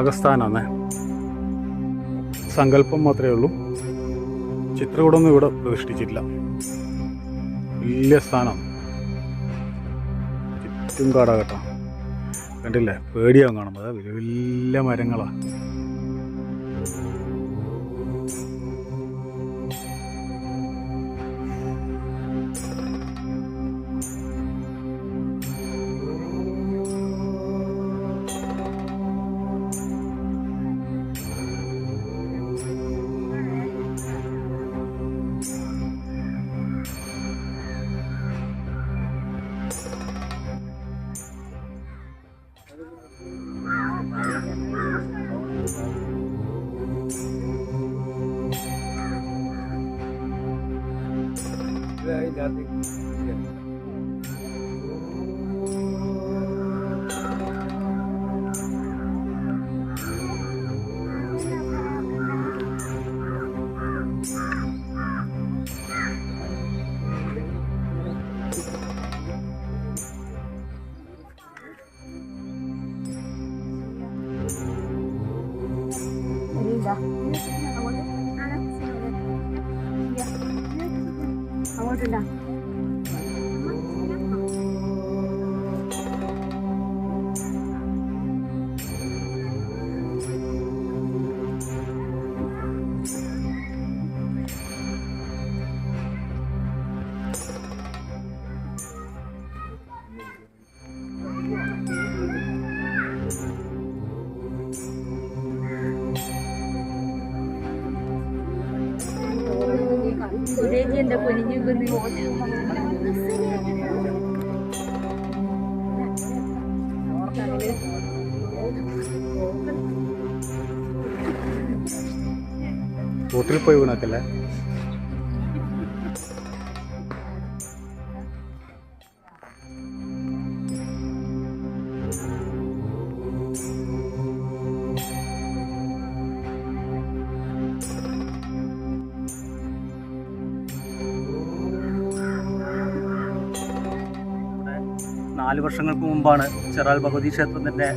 നാഗസ്ഥാനാണ് സങ്കല്പം മാത്രമേ ഉള്ളൂ. ചിത്രകൂടൊന്നും ഇവിടെ പ്രതിഷ്ഠിച്ചിട്ടില്ല. വലിയ സ്ഥാനം. ചുറ്റും കാടാ കേട്ടോ. കണ്ടില്ലേ? പേടിയാവും കാണുമ്പോൾ വലിയ വലിയ മരങ്ങളാണ് ഇല്ല അങ്ങോട്ടില്ല സുരേജി എന്താ കുനിഞ്ഞു ബോട്ടിൽ പോയി വീണാക്കല്ലേ? വർഷങ്ങൾക്ക് മുമ്പാണ് ചെറാൽ ഭഗവതി ക്ഷേത്രത്തിന്റെ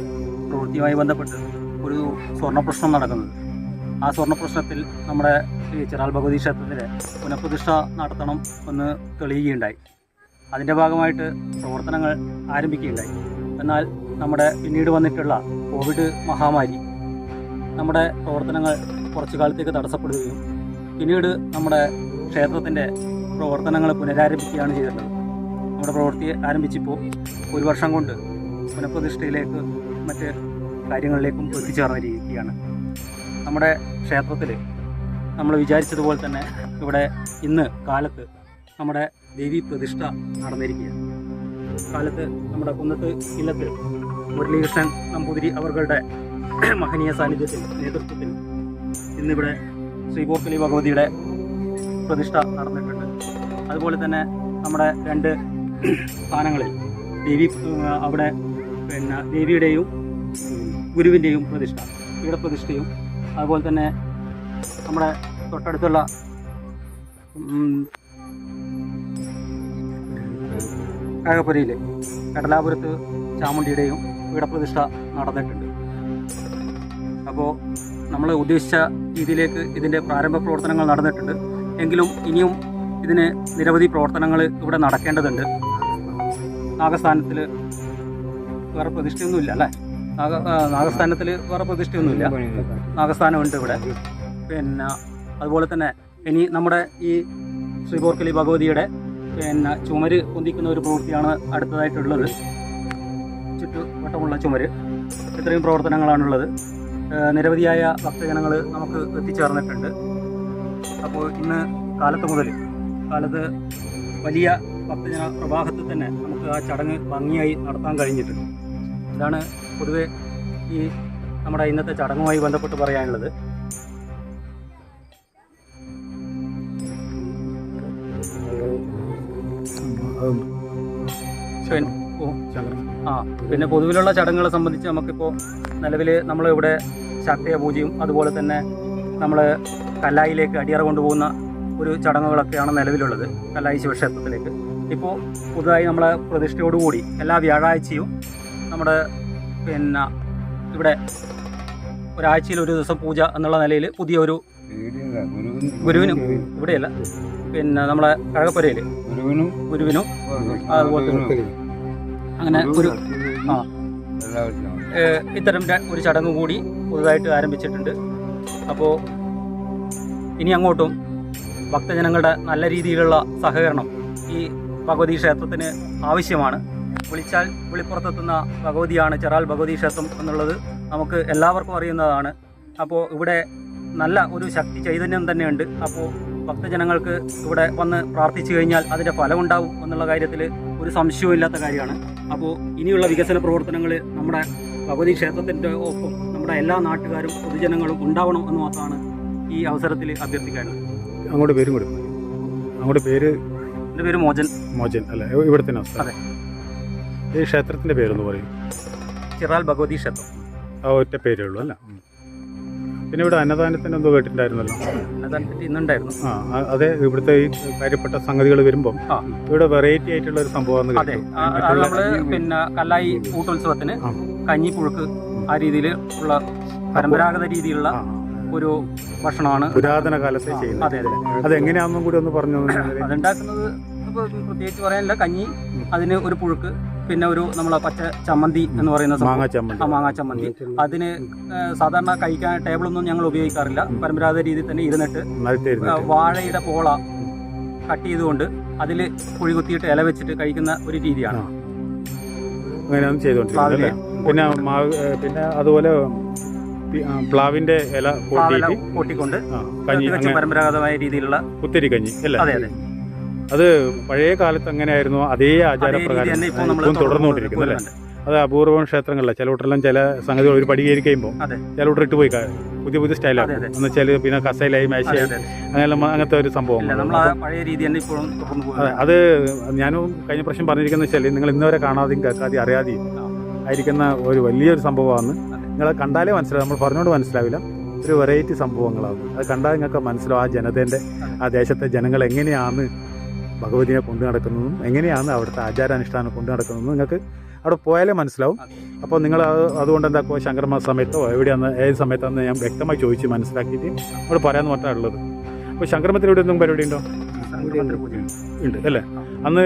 പ്രവൃത്തിയുമായി ബന്ധപ്പെട്ട് ഒരു സ്വർണ പ്രശ്നം നടക്കുന്നത്. ആ സ്വർണ പ്രശ്നത്തിൽ നമ്മുടെ ഈ ചെറാൽ ഭഗവതി ക്ഷേത്രത്തിൽ പുനഃപ്രതിഷ്ഠ നടത്തണം എന്ന് തെളിയുകയുണ്ടായി. അതിന്റെ ഭാഗമായിട്ട് പ്രവർത്തനങ്ങൾ ആരംഭിക്കുകയുണ്ടായി. എന്നാൽ നമ്മുടെ പിന്നീട് വന്നിട്ടുള്ള കോവിഡ് മഹാമാരി നമ്മുടെ പ്രവർത്തനങ്ങൾ കുറച്ചു കാലത്തേക്ക് തടസ്സപ്പെടുകയും പിന്നീട് നമ്മുടെ ക്ഷേത്രത്തിന്റെ പ്രവർത്തനങ്ങൾ പുനരാരംഭിക്കുകയാണ് ചെയ്തിട്ടുള്ളത്. നമ്മുടെ പ്രവൃത്തി ആരംഭിച്ചിപ്പോൾ ഒരു വർഷം കൊണ്ട് പുനഃപ്രതിഷ്ഠയിലേക്ക് മറ്റ് കാര്യങ്ങളിലേക്കും എത്തിച്ചേർന്നിരിക്കുകയാണ്. നമ്മുടെ ക്ഷേത്രത്തിൽ നമ്മൾ വിചാരിച്ചതുപോലെ തന്നെ ഇവിടെ ഇന്ന് കാലത്ത് നമ്മുടെ ദേവി പ്രതിഷ്ഠ നടന്നിരിക്കുകയാണ്. കാലത്ത് നമ്മുടെ കുന്നത്ത് ഇല്ലത്തിൽ മുരളീകൃഷ്ണൻ നമ്പൂതിരി അവരുടെ മഹനീയ സാന്നിധ്യത്തിൽ നേതൃത്വത്തിൽ ഇന്നിവിടെ ശ്രീകോർക്കലി ഭഗവതിയുടെ പ്രതിഷ്ഠ നടന്നിട്ടുണ്ട്. അതുപോലെ തന്നെ നമ്മുടെ രണ്ട് സ്ഥാനങ്ങളിൽ. ദേവി അവിടെ പിന്നെ ദേവിയുടെയും ഗുരുവിന്റെയും പ്രതിഷ്ഠ ഇവിടെ പ്രതിഷ്ഠയും അതുപോലെ തന്നെ നമ്മുടെ തൊട്ടടുത്തുള്ള കാകപ്പുരയിൽ കടലാപുരത്ത് ചാമുണ്ടിയുടെയും പീഠപ്രതിഷ്ഠ നടന്നിട്ടുണ്ട്. അപ്പോൾ നമ്മൾ ഉദ്ദേശിച്ച രീതിയിലേക്ക് ഇതിന്റെ പ്രാരംഭ പ്രവർത്തനങ്ങൾ നടന്നിട്ടുണ്ട്. എങ്കിലും ഇനിയും ഇതിന് നിരവധി പ്രവർത്തനങ്ങൾ ഇവിടെ നടക്കേണ്ടതുണ്ട്. നാഗസ്ഥാനത്തിൽ വേറെ പ്രതിഷ്ഠയൊന്നുമില്ല അല്ലേ? നാഗ നാഗസ്ഥാനത്തിൽ വേറെ പ്രതിഷ്ഠയൊന്നുമില്ല. നാഗസ്ഥാനമുണ്ട് ഇവിടെ. പിന്നെ അതുപോലെ തന്നെ ഇനി നമ്മുടെ ഈ ശ്രീകോർക്കലി ഭഗവതിയുടെ പിന്നെ ചുമര് പൊന്തിക്കുന്ന ഒരു പ്രവൃത്തിയാണ് അടുത്തതായിട്ടുള്ളത്. ചുറ്റുവട്ടമുള്ള ചുമര്. ഇത്രയും പ്രവർത്തനങ്ങളാണുള്ളത്. നിരവധിയായ ഭക്തജനങ്ങൾ നമുക്ക് എത്തിച്ചേർന്നിട്ടുണ്ട്. അപ്പോൾ ഇന്ന് കാലത്ത് മുതൽ കാലത്ത് വലിയ ഭക്തജന പ്രവാഹത്തിൽ തന്നെ നമുക്ക് ആ ചടങ്ങ് ഭംഗിയായി നടത്താൻ കഴിഞ്ഞിട്ടുണ്ട്. ഇതാണ് പൊതുവെ ഈ നമ്മുടെ ഇന്നത്തെ ചടങ്ങുമായി ബന്ധപ്പെട്ട് പറയാനുള്ളത്. ആ പിന്നെ പൊതുവിലുള്ള ചടങ്ങുകളെ സംബന്ധിച്ച് നമുക്കിപ്പോൾ നിലവിൽ നമ്മളിവിടെ ശക്തിയ പൂജയും അതുപോലെ തന്നെ നമ്മൾ കല്ലായിലേക്ക് അടിയറ കൊണ്ടുപോകുന്ന ഒരു ചടങ്ങുകളൊക്കെയാണ് നിലവിലുള്ളത് കല്ലായി ശിവക്ഷേത്രത്തിലേക്ക്. ഇപ്പോൾ പുതുതായി നമ്മളെ പ്രതിഷ്ഠയോടുകൂടി എല്ലാ വ്യാഴാഴ്ചയും നമ്മുടെ പിന്നെ ഇവിടെ ഒരാഴ്ചയിൽ ഒരു ദിവസം പൂജ എന്നുള്ള നിലയിൽ പുതിയൊരു ഗുരുവിനും ഇവിടെയല്ല. പിന്നെ നമ്മളെ കഴകപ്പുരയിൽ ഗുരുവിനും ഗുരുവിനും അതുപോലെ അങ്ങനെ ഒരു ആ. ഇത്തരം ഒരു ചടങ്ങ് കൂടി പുതുതായിട്ട് ആരംഭിച്ചിട്ടുണ്ട്. അപ്പോൾ ഇനി അങ്ങോട്ടും ഭക്തജനങ്ങളുടെ നല്ല രീതിയിലുള്ള സഹകരണം ഈ ഭഗവതി ക്ഷേത്രത്തിന് ആവശ്യമാണ്. വിളിച്ചാൽ വിളിപ്പുറത്തെത്തുന്ന ഭഗവതിയാണ് ചെറാൽ ഭഗവതി ക്ഷേത്രം എന്നുള്ളത് നമുക്ക് എല്ലാവർക്കും അറിയുന്നതാണ്. അപ്പോൾ ഇവിടെ നല്ല ഒരു ശക്തി ചൈതന്യം തന്നെയുണ്ട്. അപ്പോൾ ഭക്തജനങ്ങൾക്ക് ഇവിടെ വന്ന് പ്രാർത്ഥിച്ചു കഴിഞ്ഞാൽ അതിന്റെ ഫലമുണ്ടാവും എന്നുള്ള കാര്യത്തിൽ ഒരു സംശയവും ഇല്ലാത്ത കാര്യമാണ്. അപ്പോൾ ഇനിയുള്ള വികസന പ്രവർത്തനങ്ങൾ നമ്മുടെ ഭഗവതി ക്ഷേത്രത്തിന്റെ ഒപ്പം നമ്മുടെ എല്ലാ നാട്ടുകാരും പൊതുജനങ്ങളും ഉണ്ടാവണം എന്ന് മാത്രമാണ് ഈ അവസരത്തിൽ അഭ്യർത്ഥിക്കാനുള്ളത്. അങ്ങോട്ട് പേര് കൊടുക്കും അങ്ങോട്ട് പേര് എന്റെ പേര് മോചൻ. മോചൻ അല്ലേ? ഇവിടെ തന്നെ അതെ. ഈ ക്ഷേത്രത്തിന്റെ പേരൊന്ന് പറയും. ചിറാൽ ഭഗവതി ക്ഷേത്രം. ആ ഒറ്റ പേരേ ഉള്ളൂ അല്ല? പിന്നെ ഇവിടെ അന്നദാനത്തിന് എന്തോ കേട്ടിട്ടുണ്ടായിരുന്നല്ലോ? ഇന്നുണ്ടായിരുന്നു. ആ അതെ ഇവിടുത്തെ ഈ കാര്യപ്പെട്ട സംഗതികൾ വരുമ്പം ആ. ഇവിടെ വെറൈറ്റി ആയിട്ടുള്ള ഒരു സംഭവം അതെ. നമ്മൾ പിന്നെ കല്ലായി കൂട്ടോത്സവത്തിന് കഞ്ഞിപ്പുഴുക്ക് കഞ്ഞി പുഴുക്ക് ആ രീതിയിൽ ഉള്ള പരമ്പരാഗത രീതിയിലുള്ള ഒരു ഭക്ഷണമാണ്. പുരാതന കാലത്തെ ചെയ്യുന്നത്. അതെ അതെ. അതെങ്ങനെയാണെന്നും കൂടി ഒന്ന് പറഞ്ഞു. അതുണ്ടാക്കുന്നത് പ്രത്യേകിച്ച് പറയാനില്ല. കഞ്ഞി അതിന് ഒരു പുഴുക്ക് പിന്നെ ഒരു നമ്മളെ പച്ച ചമ്മന്തി എന്ന് പറയുന്ന ആ ചമ്മന്തി. മാങ്ങാ ചമ്മന്തി. അതിന് സാധാരണ കഴിക്കാൻ ടേബിളൊന്നും ഞങ്ങൾ ഉപയോഗിക്കാറില്ല. പരമ്പരാഗത രീതിയിൽ തന്നെ ഇരുന്നിട്ട് വാഴയുടെ പോള കട്ട് ചെയ്തുകൊണ്ട് അതിൽ കുഴി കുത്തിയിട്ട് ഇല വെച്ചിട്ട് കഴിക്കുന്ന ഒരു രീതിയാണ്. ആ. അങ്ങനെയാണ് ചെയ്തുകൊണ്ടിരിക്കുന്നത് പിന്നെ പിന്നെ അതുപോലെ പ്ലാവിന്റെ ഇല കൂട്ടിക്കൊണ്ട് അങ്ങനെ പരമ്പരാഗതമായ രീതിയിലുള്ള കുത്തിരി കഞ്ഞി അല്ലേ? അതെ അതെ. അത് പഴയ കാലത്ത് എങ്ങനെയായിരുന്നു? അതേ ആചാരപ്രകാരം ഇപ്പം തുടർന്നുകൊണ്ടിരിക്കുന്നു അല്ലേ? അത് അപൂർവം ക്ഷേത്രങ്ങളിലെ ചിലവിട്ടെല്ലാം ചില സംഗതികൾ ഒരു പടി കയറി കഴിയുമ്പോൾ അതെ. ചിലവിട്ട് ഇട്ട് പോയി പുതിയ പുതിയ സ്റ്റൈലാണ് എന്ന് വെച്ചാൽ പിന്നെ കസയിലായി മേശയായി അങ്ങനെയുള്ള അങ്ങനത്തെ ഒരു സംഭവം അതെ ഞാനും കഴിഞ്ഞ പ്രാവശ്യം പറഞ്ഞിരിക്കുന്നത് വെച്ചാൽ നിങ്ങൾ ഇന്നുവരെ കാണാതെയും കേൾക്കാതെയും അറിയാതെയും. ആയിരിക്കുന്ന ഒരു വലിയൊരു സംഭവമാണ്. നിങ്ങളെ കണ്ടാലേ മനസ്സിലാവും നമ്മൾ പറഞ്ഞുകൊണ്ട് മനസ്സിലാവില്ല. ഒരു വെറൈറ്റി സംഭവങ്ങളാവും അത് കണ്ടാൽ നിങ്ങൾക്ക് മനസ്സിലാവും ആ ജനതേന്റെ ആ ദേശത്തെ ജനങ്ങൾ എങ്ങനെയാണ് ഭഗവതിയെ കൊണ്ടു നടക്കുന്നതും എങ്ങനെയാണ് അവിടുത്തെ ആചാരാനുഷ്ഠാനം കൊണ്ടു നടക്കുന്നതും നിങ്ങൾക്ക് അവിടെ പോയാലേ മനസ്സിലാവും. അപ്പോൾ നിങ്ങൾ അത് അതുകൊണ്ട് എന്താക്കുക ശങ്കർമാ സമയത്തോ എവിടെയാന്ന് ഏത് സമയത്താന്ന് ഞാൻ വ്യക്തമായി ചോദിച്ച് മനസ്സിലാക്കിയിട്ട് അവിടെ പറയാമെന്ന് മാത്രമേ ഉള്ളത്. അപ്പോൾ ശങ്കർമത്തിൽ ഇവിടെ എന്തെങ്കിലും പരിപാടി ഉണ്ടോ. ഉണ്ട് അല്ലേ? അന്ന്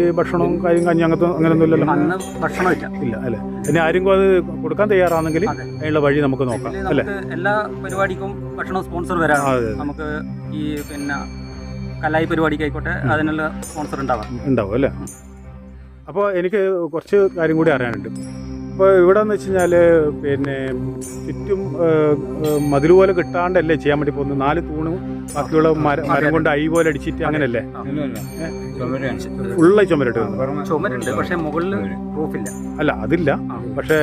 ഈ ഭക്ഷണവും കാര്യം കഞ്ഞി അങ്ങനത്തെ അങ്ങനെയൊന്നും ഇല്ലല്ലോ? അന്ന് ഭക്ഷണമില്ല ഇല്ല. അല്ലേ? പിന്നെ ആരെങ്കിലും അത് കൊടുക്കാൻ തയ്യാറാണെങ്കിൽ അതെ. അതിനുള്ള വഴി നമുക്ക് നോക്കാം അല്ലേ? എല്ലാ പരിപാടിക്കും ഭക്ഷണം സ്പോൺസർ അതെ. നമുക്ക് ഈ പിന്നെ കലായി പരിപാടിക്കായിക്കോട്ടെ അതിനുള്ള സ്പോൺസർ ഉണ്ടാവാം. ഉണ്ടാവും അല്ലേ? അപ്പോൾ എനിക്ക് കുറച്ച് കാര്യം കൂടി അറിയാനുണ്ട്. അപ്പോൾ ഇവിടെ എന്ന് വെച്ച് കഴിഞ്ഞാൽ പിന്നെ ചുറ്റും മതിൽ പോലെ കിട്ടാണ്ടല്ലേ ചെയ്യാൻ വേണ്ടി പോകുന്നത് നാല് തൂണും ബാക്കിയുള്ള മര മരം കൊണ്ട് ഐ പോലെ അടിച്ചിട്ട് അങ്ങനെയല്ലേ. ഉള്ള ചുമരിട്ട് വന്നു. ചുമരുണ്ട് പക്ഷെ മുകളിൽ റൂഫില്ല അല്ല അതില്ല. പക്ഷെ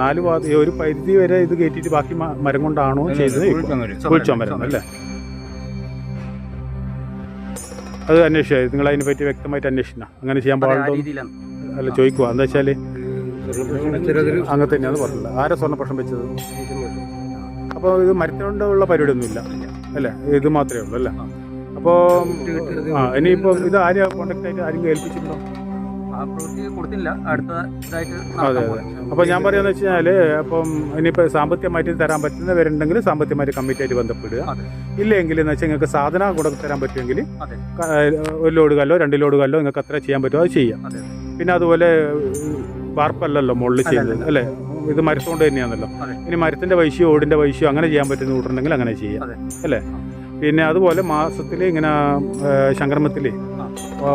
നാല് ഭാഗ ഒരു പരിധി വരെ ഇത് കയറ്റിയിട്ട് ബാക്കി മരം കൊണ്ടാണോ ചെയ്തത്? ഫുൾ ചുമരം. അല്ലേ? അത് അന്വേഷിച്ചു? നിങ്ങൾ അതിനെ പറ്റി വ്യക്തമായിട്ട് അന്വേഷിക്കണം അങ്ങനെ ചെയ്യാൻ പാടുണ്ടോ? അല്ല ചോദിക്കുക എന്താ വെച്ചാൽ അങ്ങനെ തന്നെയാണ് പറഞ്ഞത് ആരാ സ്വർണപ്രശ്നം വെച്ചത് അപ്പോൾ ഇത് മരത്തിനോണ്ടുള്ള പരിപാടിയൊന്നുമില്ല അല്ലേ ഇത് മാത്രമേ ഉള്ളൂ അല്ലേ അപ്പോൾ ആ ഇനിയിപ്പോൾ ഇത് ആരെയാ കോണ്ടാക്ട് ആയിട്ട് ആരും ഏൽപ്പിച്ചിട്ടുണ്ടോ അതെ, അതെ. അപ്പോൾ ഞാൻ പറയുന്നത് വെച്ച് കഴിഞ്ഞാൽ അപ്പം ഇനിയിപ്പോൾ സാമ്പത്തികമായിട്ട് തരാൻ പറ്റുന്നവരുണ്ടെങ്കിൽ സാമ്പത്തികമായിട്ട് കമ്മിറ്റിയായിട്ട് ബന്ധപ്പെടുക. ഇല്ലെങ്കിൽ എന്ന് വെച്ചാൽ നിങ്ങൾക്ക് സാധന കൂടെ തരാൻ പറ്റുമെങ്കിൽ. ഒരു ലോഡ് കല്ലോ രണ്ട് ലോഡ് കല്ലോ നിങ്ങൾക്ക് അത്ര ചെയ്യാൻ പറ്റുമോ അത് ചെയ്യാം. പിന്നെ അതുപോലെ വാർപ്പല്ലല്ലോ മുകളിൽ ചെയ്യുന്നത് അല്ലേ? ഇത് മരത്തോണ്ട് തന്നെയാണല്ലോ. ഇനി മരത്തിന്റെ വൈശ്യോ ഓടിന്റെ വൈശ്യോ അങ്ങനെ ചെയ്യാൻ പറ്റുന്ന കൂട്ടുണ്ടെങ്കിൽ അങ്ങനെ ചെയ്യാം. അല്ലേ? പിന്നെ അതുപോലെ മാസത്തിൽ ഇങ്ങനെ സംക്രമത്തിൽ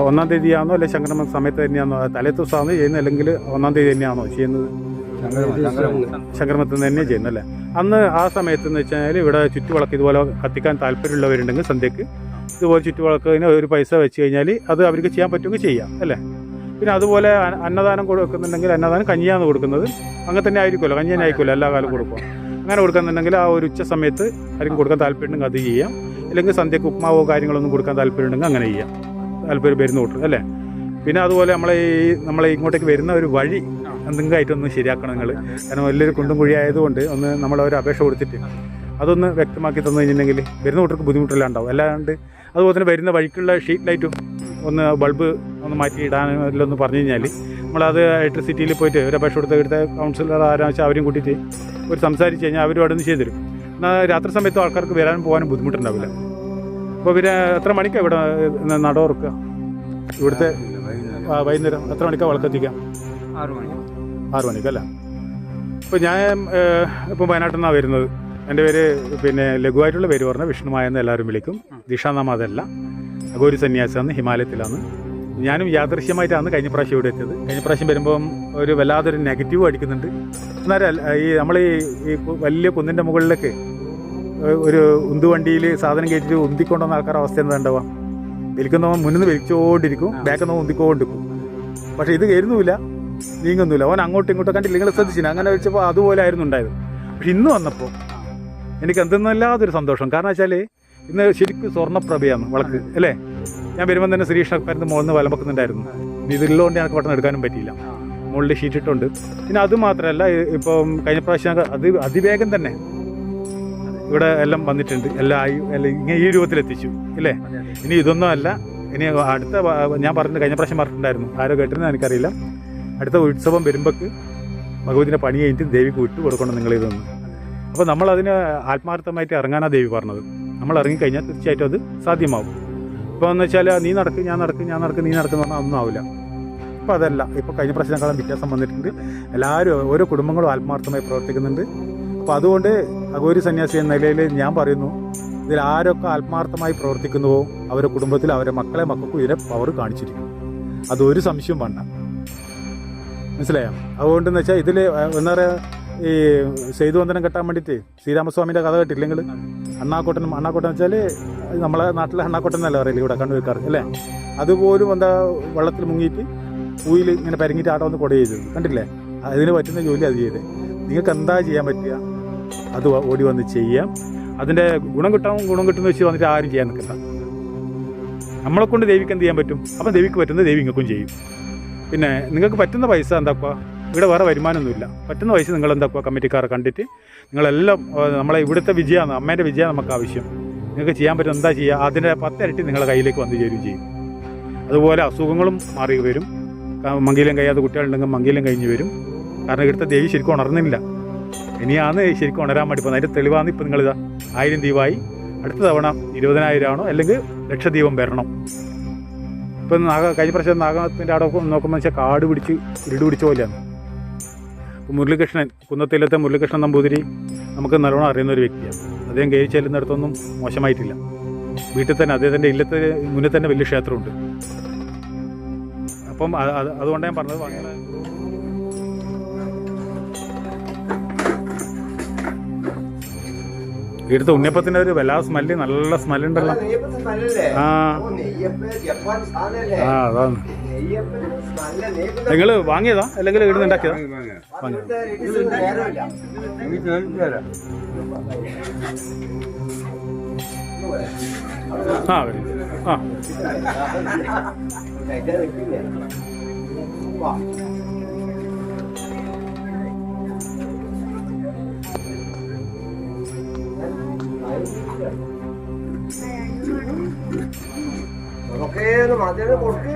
ഒന്നാം തീയതിയാണോ അല്ലെ സംക്രമ സമയത്ത് തന്നെയാണോ? തലേ ദിവസമാണോ ചെയ്യുന്നത് അല്ലെങ്കിൽ ഒന്നാം തീയതി തന്നെയാണോ ചെയ്യുന്നത്? സംക്രമത്തിൽ തന്നെയാണ് ചെയ്യുന്നത് അല്ലേ? അന്ന് ആ സമയത്ത് എന്ന് വെച്ചാൽ ഇവിടെ ചുറ്റുവിളക്ക് ഇതുപോലെ കത്തിക്കാൻ താല്പര്യമുള്ളവരുണ്ടെങ്കിൽ സന്ധ്യക്ക് ഇതുപോലെ ചുറ്റുവിളക്കിന് ഒരു പൈസ വെച്ച് കഴിഞ്ഞാൽ അത് അവർക്ക് ചെയ്യാൻ പറ്റുമെങ്കിൽ ചെയ്യാം അല്ലേ? പിന്നെ അതുപോലെ അന്നദാനം കൊടുക്കുന്നുണ്ടെങ്കിൽ അന്നദാനം കഞ്ഞിയാണ് കൊടുക്കുന്നത്. അങ്ങനെ തന്നെ ആയിരിക്കുമല്ലോ. കഞ്ഞി തന്നെ ആയിരിക്കുമല്ലോ എല്ലാ കാലം കൊടുക്കുക. അങ്ങനെ കൊടുക്കുന്നുണ്ടെങ്കിൽ ആ ഒരു ഉച്ച സമയത്ത് ആർക്കും കൊടുക്കാൻ താല്പര്യമുണ്ടെങ്കിൽ അത് ചെയ്യാം. അല്ലെങ്കിൽ സന്ധ്യക്ക് ഉപ്മാവോ കാര്യങ്ങളൊന്നും കൊടുക്കാൻ താല്പര്യമുണ്ടെങ്കിൽ അങ്ങനെ ചെയ്യാം. താല്പര്യം വരുന്ന കൂട്ടർ അല്ലേ? പിന്നെ അതുപോലെ നമ്മളെ ഈ നമ്മളെ ഇങ്ങോട്ടേക്ക് വരുന്ന ഒരു വഴി എന്തെങ്കിലും ആയിട്ടൊന്ന് ശരിയാക്കണം നിങ്ങൾ. കാരണം വലിയൊരു കുണ്ടും കുഴി ആയതുകൊണ്ട് ഒന്ന് നമ്മളൊരു അപേക്ഷ കൊടുത്തിട്ട് അതൊന്ന് വ്യക്തമാക്കി തന്നു കഴിഞ്ഞിട്ടുണ്ടെങ്കിൽ വരുന്ന കൂട്ടർക്ക് ബുദ്ധിമുട്ടില്ലാണ്ടാവും അല്ലാണ്ട് അതുപോലെ തന്നെ വരുന്ന വഴിക്കുള്ള ഷീറ്റ് ലൈറ്റും ഒന്ന് ബൾബ് ഒന്ന് മാറ്റി ഇടാനല്ലോ പറഞ്ഞു കഴിഞ്ഞാൽ നമ്മളത് ഇലക്ട്രിസിറ്റിയിൽ പോയിട്ട് ഒരു അപേക്ഷ കൊടുത്ത് ഇവിടുത്തെ കൗൺസിലർ ആരാ വെച്ചാൽ അവരും കൂട്ടിയിട്ട് ഒരു സംസാരിച്ച് കഴിഞ്ഞാൽ അവരും അവിടെ നിന്ന് ചെയ്തു തരും എന്നാൽ രാത്രി സമയത്ത് ആൾക്കാർക്ക് വരാനും പോകാനും ബുദ്ധിമുട്ടുണ്ടാവില്ല. അപ്പോൾ പിന്നെ എത്ര മണിക്കാണ് ഇവിടെ നട ഉറക്കുക ഇവിടുത്തെ വൈകുന്നേരം എത്ര മണിക്കാണ് വളക്കെത്തിക്കാം ആറ് മണി ആറ് മണിക്കല്ല ഇപ്പോൾ ഞാൻ ഇപ്പം വയനാട്ടിൽ നിന്നാണ് വരുന്നത്. എന്റെ പേര് പിന്നെ ലഘുവായിട്ടുള്ള പേര് പറഞ്ഞാൽ വിഷ്ണുമായ എന്ന് എല്ലാവരും വിളിക്കും. ദിഷാനാമ അതല്ല അഗോരി സന്യാസാന്ന് ഹിമാലയത്തിലാണ് ഞാനും യാദൃശ്യമായിട്ടാണ് കഴിഞ്ഞ പ്രാവശ്യം ഇവിടെ എത്തിയത്. കഴിഞ്ഞ പ്രാവശ്യം വരുമ്പം ഒരു വല്ലാതൊരു നെഗറ്റീവ് അടിക്കുന്നുണ്ട്. എന്നാലും ഈ നമ്മൾ ഈ വലിയ കുന്നിന്റെ മുകളിലേക്ക് ഒരു ഒരു ഉന്തുവണ്ടിയിൽ സാധനം കയറ്റിട്ട് ഉന്തിക്കൊണ്ടുവന്ന ആൾക്കാരുടെ അവസ്ഥ എന്താ ഉണ്ടാവാം വലിക്കുന്നവൻ മുന്നിൽ നിന്ന് വലിച്ചുകൊണ്ടിരിക്കും ബാക്കിൽ നിന്ന് ഉന്തിക്കൊണ്ടിരിക്കും. പക്ഷേ ഇത് കയറുന്നുമില്ല നീങ്ങുന്നില്ല അവൻ അങ്ങോട്ടും ഇങ്ങോട്ടും കണ്ടില്ല. നിങ്ങൾ ശ്രദ്ധിച്ചില്ല അങ്ങനെ വെച്ചപ്പോൾ അതുപോലെ ആയിരുന്നു ഉണ്ടായത്. പക്ഷെ ഇന്ന് വന്നപ്പോൾ എനിക്ക് എന്തെന്നല്ലാതൊരു സന്തോഷം. കാരണം വെച്ചാൽ ഇന്ന് ശരിക്കും സ്വർണപ്രഭയാണ് വിളക്ക് അല്ലേ? ഞാൻ വരുമ്പോൾ തന്നെ പരന്ന് മുകളിൽ നിന്ന് വലമ്പക്കുന്നുണ്ടായിരുന്നു. ഇതിലുള്ളതുകൊണ്ട് ഞങ്ങൾക്ക് പെട്ടെന്ന് എടുക്കാനും പറ്റിയില്ല. മുകളിൽ ഷീറ്റ് ഇട്ടുണ്ട് പിന്നെ അത് മാത്രമല്ല ഇപ്പം കഴിഞ്ഞ പ്രാവശ്യം അത് അതിവേഗം തന്നെ ഇവിടെ എല്ലാം വന്നിട്ടുണ്ട്. എല്ലാം ആയി എല്ലാം ഇങ്ങനെ ഈ രൂപത്തിലെത്തിച്ചു ഇനി ഇതൊന്നും അല്ല. ഇനി അടുത്ത ഞാൻ പറഞ്ഞിട്ട് കഴിഞ്ഞ പ്രാവശ്യം പറഞ്ഞിട്ടുണ്ടായിരുന്നു. ആരോ കേട്ടിരുന്ന എനിക്കറിയില്ല. അടുത്ത ഉത്സവം വരുമ്പോൾക്ക് ഭഗവതിന്റെ പണി കഴിഞ്ഞിട്ട് ദേവിക്ക് വിട്ടു കൊടുക്കണം നിങ്ങൾ ഇതൊന്ന്. അപ്പോൾ നമ്മൾ അതിന് ആത്മാർത്ഥമായിട്ട് ഇറങ്ങാനാണ് ദേവി പറഞ്ഞത്. നമ്മൾ ഇറങ്ങിക്കഴിഞ്ഞാൽ തീർച്ചയായിട്ടും അത് സാധ്യമാവും. ഇപ്പോൾ എന്ന് വെച്ചാൽ നീ നടക്ക് ഞാൻ നടക്ക് ഞാൻ നടക്ക് നീ നടക്കുന്ന പറഞ്ഞാൽ ഒന്നും ആവില്ല. ഇപ്പോൾ അതല്ല. ഇപ്പോൾ കഴിഞ്ഞ പ്രശ്നങ്ങളും വ്യത്യാസം വന്നിട്ടുണ്ട്. എല്ലാവരും ഓരോ കുടുംബങ്ങളും ആത്മാർത്ഥമായി പ്രവർത്തിക്കുന്നുണ്ട്. അപ്പോൾ അതുകൊണ്ട് അഗോരി സന്യാസി എന്ന നിലയിൽ ഞാൻ പറയുന്നു ഇതിൽ ആരൊക്കെ ആത്മാർത്ഥമായി പ്രവർത്തിക്കുന്നുവോ അവരുടെ കുടുംബത്തിൽ അവരുടെ മക്കളെ മക്കൾക്കും ഇതിനെ പവർ കാണിച്ചിരിക്കും അതൊരു സംശയം വേണ്ട. മനസ്സിലായോ? അതുകൊണ്ടെന്ന് വെച്ചാൽ ഇതിൽ എന്താ പറയുക ഈ സേതുവന്ദനം കെട്ടാൻ വേണ്ടിയിട്ട് ശ്രീരാമസ്വാമിന്റെ കഥ കേട്ടില്ലെങ്കിൽ അണ്ണാക്കോട്ടൻ അണ്ണാക്കോട്ടൻ വെച്ചാൽ നമ്മളെ നാട്ടിലെ അണ്ണാക്കോട്ടൻ എന്നല്ല പറയില്ല ഇവിടെ കണ്ണൂർക്കാർ അല്ലേ? അതുപോലും എന്താ വെള്ളത്തിൽ മുങ്ങിയിട്ട് പൂയിൽ ഇങ്ങനെ പരിങ്ങിയിട്ട് ആട്ടം വന്ന് കൊട ചെയ്തത്. കണ്ടില്ലേ അതിന് പറ്റുന്ന ജോലി അത് ചെയ്തേ നിങ്ങൾക്ക് എന്താ ചെയ്യാൻ പറ്റുക? അത് ഓടി വന്ന് ചെയ്യാം. അതിന്റെ ഗുണം കിട്ടാൻ ഗുണം കിട്ടുന്ന വെച്ച് വന്നിട്ട് ആരും ചെയ്യാൻ നിൽക്കില്ല നമ്മളെ കൊണ്ട് ദേവിക്ക് എന്ത് ചെയ്യാൻ പറ്റും? അപ്പം ദേവിക്ക് പറ്റുന്നത് ദേവി നിങ്ങൾക്കും ചെയ്യും. പിന്നെ നിങ്ങൾക്ക് പറ്റുന്ന പൈസ എന്താക്കുക ഇവിടെ വേറെ വരുമാനമൊന്നുമില്ല. പറ്റുന്ന പൈസ നിങ്ങൾ എന്താക്കുക കമ്മിറ്റിക്കാരെ കണ്ടിട്ട്? നിങ്ങളെല്ലാം നമ്മളെ ഇവിടുത്തെ വിജയമാണ് അമ്മേന്റെ വിജയം നമുക്ക് ആവശ്യം. നിങ്ങൾക്ക് ചെയ്യാൻ പറ്റും എന്താ ചെയ്യുക അതിന്റെ പത്തിരട്ടി നിങ്ങളുടെ കയ്യിലേക്ക് വന്നു ചേരുകയും ചെയ്യും. അതുപോലെ അസുഖങ്ങളും മാറി വരും. മങ്കിലും കഴിയാതെ കുട്ടികളുണ്ടെങ്കിൽ മങ്കിലും കഴിഞ്ഞ് വരും. കാരണം ഇവിടുത്തെ ദേവി ശരിക്കും ഉണർന്നില്ല. ഇനിയാണ് ശരിക്കും ഉണരാൻ വേണ്ടി പോകുന്നത്. അതിന്റെ തെളിവാണ് ഇപ്പം നിങ്ങളിതാ ആയിരം ദീപമായി അടുത്ത തവണ ഇരുപതിനായിരം ആണോ? അല്ലെങ്കിൽ ലക്ഷദ്വീപം വരണം. ഇപ്പം നാഗ കഴിഞ്ഞ പ്രാവശ്യം നാഗത്തിന്റെ അവിടെ നോക്കുമ്പോൾ വെച്ചാൽ കാട് പിടിച്ച് ഇരുട് പിടിച്ച പോലെയാണ്. മുരളികൃഷ്ണൻ കുന്നത്തിലത്തെ മുരളികൃഷ്ണൻ നമ്പൂതിരി നമുക്ക് നല്ലോണം അറിയുന്ന ഒരു വ്യക്തിയാണ്. അദ്ദേഹം കയറി ചെല്ലുന്നിടത്തൊന്നും മോശമായിട്ടില്ല. വീട്ടിൽ തന്നെ അദ്ദേഹത്തിന്റെ ഇല്ലത്തെ മുന്നിൽ തന്നെ വലിയ ക്ഷേത്രമുണ്ട്. അപ്പം അത് അത് ഞാൻ പറഞ്ഞത് അങ്ങനെ ഇവിടുത്തെ ഉണ്ണിയപ്പത്തിന്റെ ഒരു വല്ലാ സ്മെല്ല് നല്ല സ്മെല്ലുണ്ടല്ലോ? ആ. ആ അതാണ്. നിങ്ങൾ വാങ്ങിയതാ? അല്ലെങ്കിൽ ഇവിടുന്ന് ഉണ്ടാക്കിയതാ. ആ. ആ. നമുക്കേത് മധുരം കൊടുക്ക്